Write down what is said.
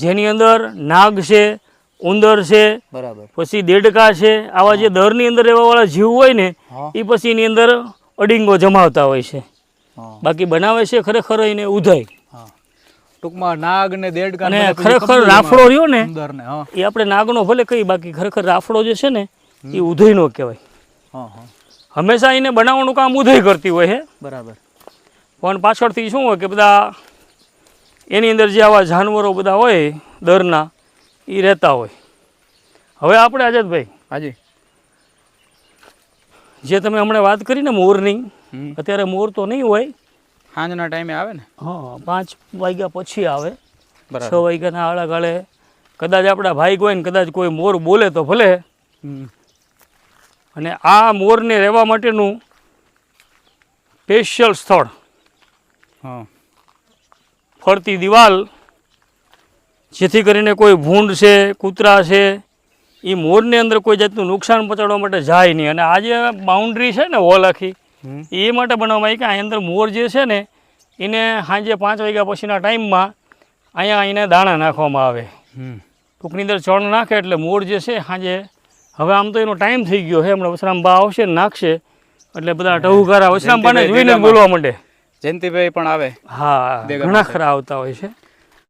જેની અંદર નાગ છે ઉંદર છે બરાબર. પછી દેડકા છે આવા જે દરની અંદર રહેવાવાળા જીવ હોય ને એ પછી એની અંદર અડિંગો જમાવતા હોય છે. બાકી બનાવે છે ખરેખર એને ઉધય ટૂંકમાં નાગ ને દેડકા અને ખરેખર રાફડો રહ્યો ને એ આપણે નાગનો ભલે કહી બાકી ખરેખર રાફડો જે છે ને એ ઉધઈનો કહેવાય. હંમેશા એને બનાવવાનું કામ ઉધય કરતી હોય છે બરાબર. પણ પાછળથી શું હોય કે બધા એની અંદર જે આવા જાનવરો બધા હોય દરના એ રહેતા હોય. હવે આપણે આઝાદભાઈ હાજી. જે તમે હમણાં વાત કરી ને મોરની અત્યારે મોર તો નહીં હોય. સાંજના ટાઈમે આવે ને? હા પાંચ વાગ્યા પછી આવે. છ વાગ્યાના આળા ગાળે કદાચ આપણા ભાઈ હોય ને કદાચ કોઈ મોર બોલે તો ભલે. અને આ મોરને રહેવા માટેનું સ્પેશિયલ સ્થળ. હા. ફરતી દિવાલ જેથી કરીને કોઈ ભૂંડ છે કૂતરા છે એ મોરની અંદર કોઈ જાતનું નુકસાન પહોંચાડવા માટે જાય નહીં. અને આ જે બાઉન્ડ્રી છે ને વોલ આખી એ માટે બનાવવામાં આવી કે આની અંદર મોર જે છે ને એને સાંજે પાંચ વાગ્યા પછીના ટાઈમમાં અહીંયા એને દાણા નાખવામાં આવે. ટૂંકની અંદર ચણ નાખે એટલે મોર જે છે સાંજે હવે આમ તો એનો ટાઈમ થઈ ગયો છે હમણાં વસરામ બા આવશે નાખશે એટલે બધા ટહુકારા વસરામ બાને જોઈને બોલવા માંડે. જયંતિભાઈ પણ આવે. હા ઘણા ખરા આવતા હોય છે.